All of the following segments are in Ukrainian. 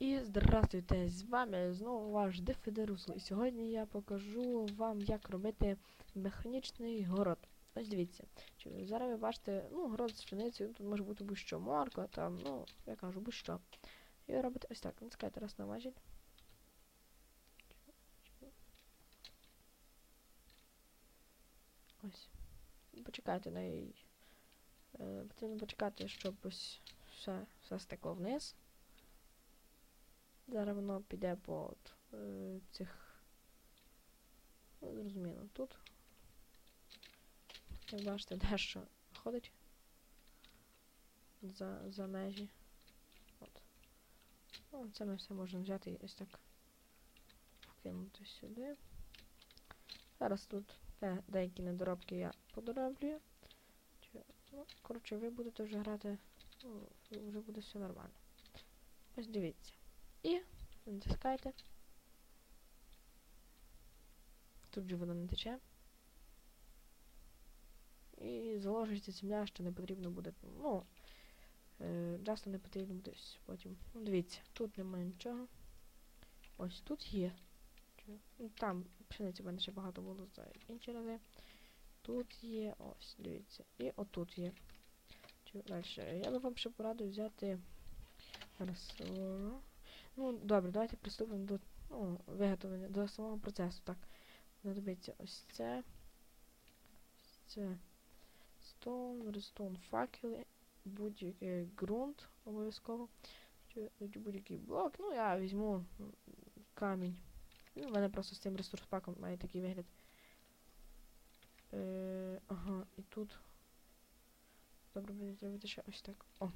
І здравствуйте, з вами знову ваш Дефедерусл. І сьогодні я покажу вам, як робити механічний город. Ось дивіться. Зараз ви бачите, ну, город з пшеницею, тут може бути будь-що, морква, там, ну, я кажу, будь-що. І ви робите ось так. Натискайте раз на. Ось. Почекайте на її. Е, потрібно почекати, щоб ось все, все стекло вниз. Зараз воно піде по от, е, цих. Ну, зрозуміло, тут. Як бачите, дещо ходить за, за межі. От. Ну, це ми все можемо взяти і ось так вкинути сюди. Зараз тут те, деякі недоробки я подороблюю. Ну, коротше, ви будете вже грати, ну, вже буде все нормально. Ось дивіться. І натискайте. Тут же воно не тече. І заложиться земля, що не потрібно буде. Ну, е, часто не потрібно буде потім. Ну, дивіться, тут немає нічого. Ось тут є. Ну, Там пшениці в мене ще багато було за інші рази. Тут є, ось, дивіться. І отут є. Далі. Я би вам ще порадив взяти. Зараз. Ну, добре, давайте приступимо до ну, виготовлення, до самого процесу. Так. Знадобиться ось це. Ось це. Stone, redstone, факели, будь-який ґрунт обов'язково. Будь-який блок. Ну, я візьму камінь. Ну, У мене просто з цим ресурс-паком має такий вигляд. Е, ага, і тут. Добре буде зробити ще ось так. О.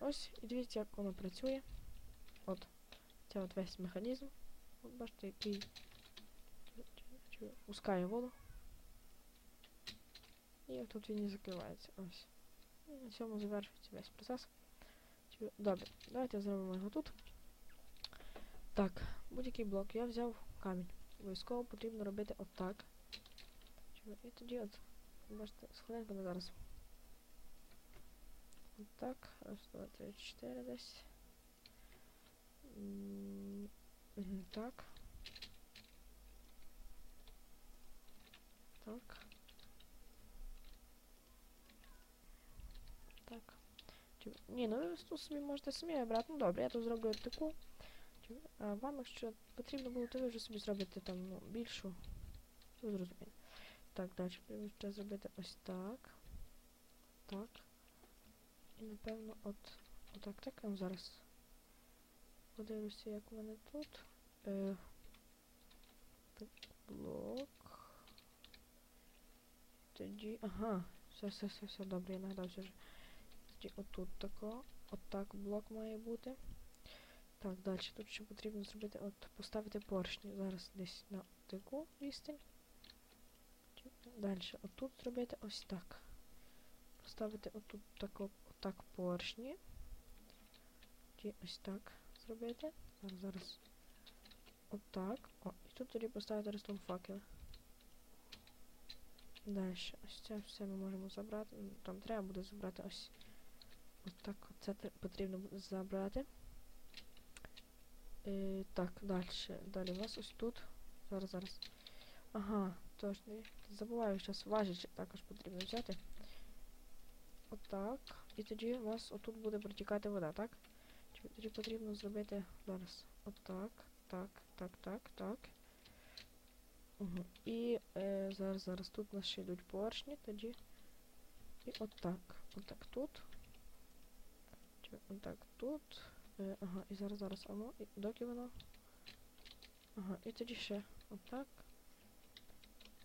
Ось. І дивіться, як воно працює. От. Це от весь механізм. От бачите, який пускає воду. І тут він і закривається. Ось. І на цьому завершується весь процес. Добре, давайте зробимо його тут. Так, будь-який блок. Я взяв камінь. Обов'язково потрібно робити отак. Чи- І тоді от, бачите, з хвилинками зараз. Отак. Раз, два, три, чотири десь. Так. Так. Так. Ні, ну ви тут собі можете самі вибрати. Ну добре, я тут зроблю таку. А вам, якщо потрібно було, то ви вже собі зробите там ну, більшу. Ви зрозумієте. Так, далі ще зробити ось так. Так. І напевно от. Отак, так. А зараз. Подивлюся, як мене тут. Е, так, блок. Тоді. Ага. Все, все, все, все, добре, я нагадався вже. Тоді отут тако. Отак блок має бути. Так, далі тут ще потрібно зробити, от поставити поршні. Зараз десь на таку відстань. Далі отут зробити ось так. Поставити отут тако, отак поршні. Тоді ось так зробити. Зараз, зараз. Отак. О, і тут тоді поставити рестон факел. Далі. Ось це все ми можемо забрати. Там треба буде забрати ось. Отак. Це потрібно буде забрати. Е, так, далі. Далі у вас ось тут. Зараз, зараз. Ага, точно. Забуваю, зараз важіль також потрібно взяти. Отак. І тоді у вас отут буде протікати вода, так? Тоді потрібно зробити зараз. Отак. Так, так, так, так. Угу. І е, зараз, зараз тут у нас ще йдуть поршні, тоді. І отак. Отак тут. Отак тут. Е, ага, і зараз, зараз, ану, і доки воно. Ага, і тоді ще отак.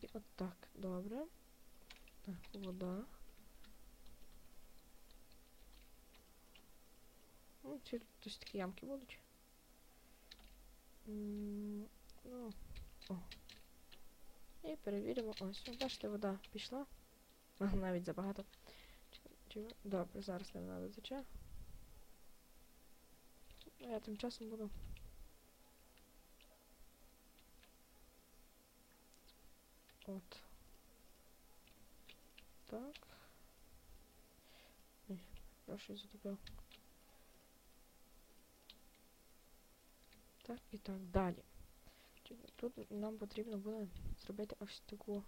І отак. Добре. Так, вода. Ці тут ось такі ямки будуть. Ну. О. І перевіримо. Ось, бачите, вода пішла. Навіть забагато. Добре, зараз не треба тече. А я тим часом буду. От. Так. Ой, прошу затупив. Так і так далі. Тут нам потрібно буде зробити ось таку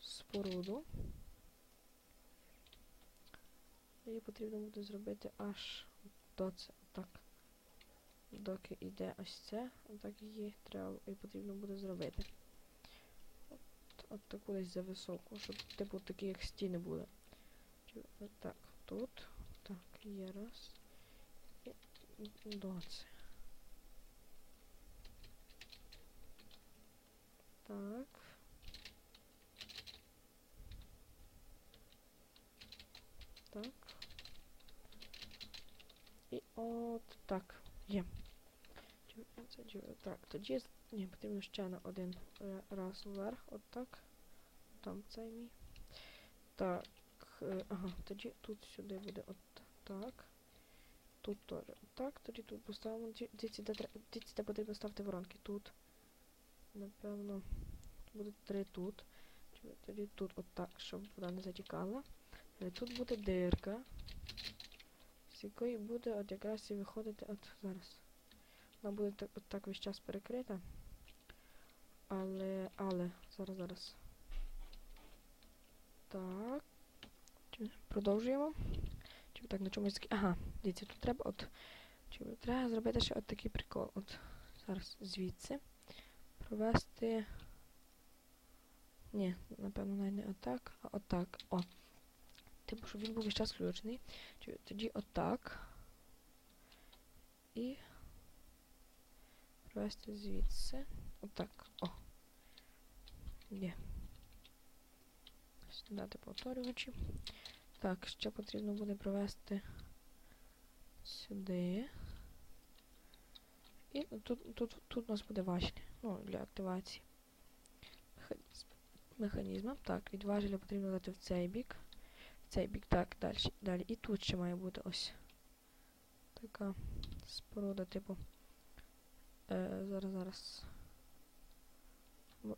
споруду. Її потрібно буде зробити аж до це. Так. Доки йде ось це, так її треба і потрібно буде зробити. От, от таку десь за високу, щоб типу такі як стіни були. Так, тут. Так, є раз. І до це. Так. Так. І от так. Є. Так, тоді ні, потрібно ще на один раз вверх. От так. Там цей мій. Так. е, Ага, тоді тут сюди буде от так. Тут теж так, тоді тут поставимо дивіться, де потрібно ставити воронки. Тут. Напевно, буде три тут. Тоді тут отак, щоб вода не затікала. Е, Тут буде дирка, з якої буде от якраз і виходити от зараз. Вона буде так, от так весь час перекрита. Але, але, зараз, зараз. Так. Продовжуємо. Чи так на чомусь. Ага, дивіться, тут треба от. Чи треба зробити ще от такий прикол. От зараз звідси. Провести. Ні, напевно, навіть не отак, а отак. О. Типу, щоб він був весь час включений. Тоді отак. І провести звідси. Отак. О. Є. Дати повторювачі. Так, ще потрібно буде провести сюди. І тут, тут, тут у нас буде важіль. Ну, для активації механізм. Так, від потрібно дати в цей бік. В цей бік, так, далі. далі. І тут ще має бути ось така споруда, типу. Е, зараз, зараз.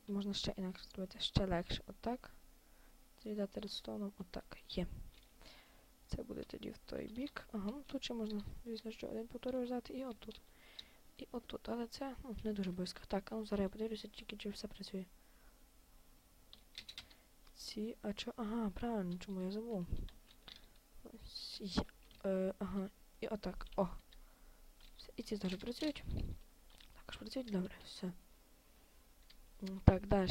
Можна ще інакше зробити, ще легше. Отак. Тоді дати редстоуном, отак. Є. Це буде тоді в той бік. Ага, ну тут ще можна, звісно, що один повторювач взяти і отут. І отут. Але це ну, не дуже близько. Так, ну зараз я подивлюся, тільки чи все працює. Ці, а чо? Ага, правильно, чому я забув. Ось. Е, ага, і отак. О. Все, і ці теж працюють. Також працюють, добре, все. Так, далі.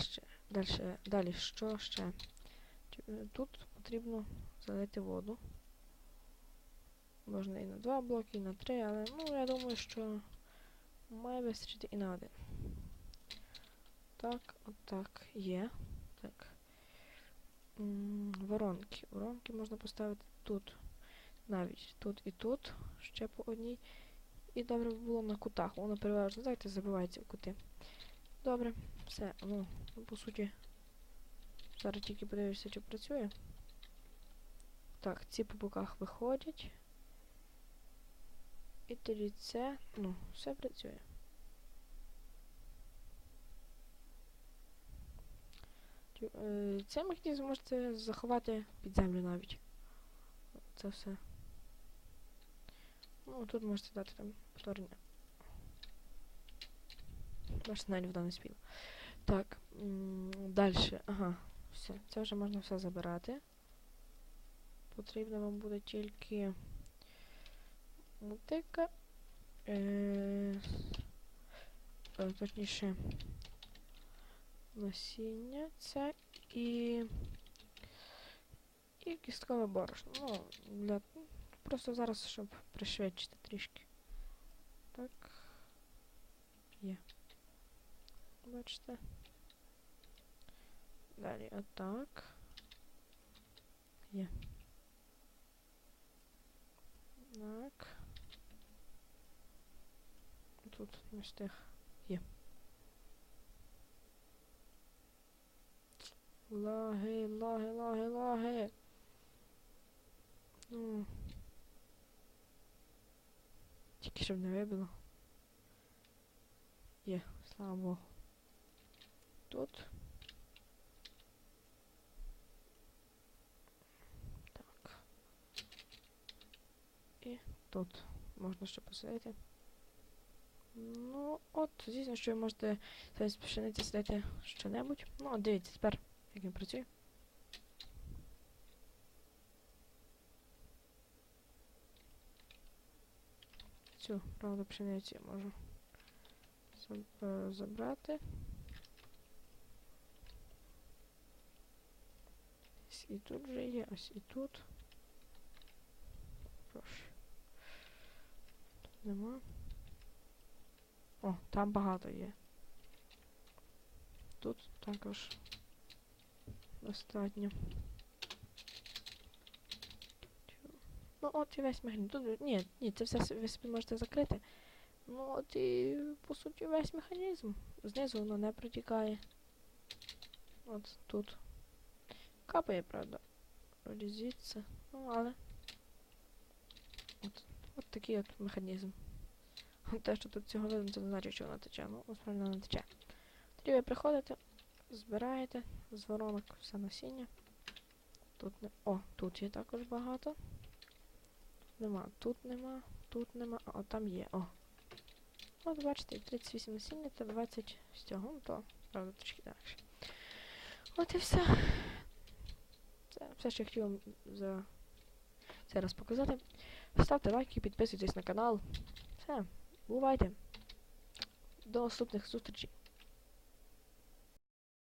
Далі, далі, що ще? Е, Тут потрібно залити воду. Можна і на два блоки, і на три, але ну я думаю, що має вистачити і на один. Так, отак є. Так. Воронки. Воронки можна поставити тут. Навіть тут і тут. Ще по одній. І добре було на кутах. Воно переважно, знаєте, забивається в кути. Добре, все. Ну, по суті. Зараз тільки подивлюся, чи працює. Так, ці по боках виходять. І тоді це, ну, все працює. Чу- е, Цей механізм можете заховати під землю навіть. Це все. Ну, тут можете дати там повторення. Бачите, навіть вода не спіла. Так, далі. Ага, все. Це вже можна все забирати. Потрібно вам буде тільки мотика. Е, е, точніше, насіння це і. І кісткове борошно. Ну, для. Просто зараз, щоб пришвидшити трішки. Так. Є. Бачите? Далі отак. Є. Так. Тут не встиг. Є. Лаги, лаги, лаги, лаги. Ну. Тільки щоб не вибило. Є, слава Богу. Тут. Так. І тут можна ще посадити. Ну, от, звісно, що ви можете замість пшениці сидити що-небудь. Ну, дивіться, тепер, як він працює. Цю, правда, пшеницю я можу е, забрати. Ось і тут вже є, ось і тут. Прошу. Тут нема. О, там багато є. Тут також достатньо. Ну от і весь механізм. Ні, ні, це все ви собі можете закрити. Ну от і по суті весь механізм. Знизу воно не протікає. От тут. Капає, правда. Звідси. Ну, але. От, от такий от механізм. Те, що тут цього видно, це не значить, що вона тече. Ну, насправді вона не тече. Тоді ви приходите, збираєте з воронок все насіння. Тут не. О, тут є також багато. Нема, тут нема, тут нема, а там є. О. От бачите, 38 насіння та 20 з цього, ну то, правда, трішки інакше. От і все. Це все, що я хотів вам за цей раз показати. Ставте лайки, підписуйтесь на канал. Все, бувайте. До наступних зустрічей.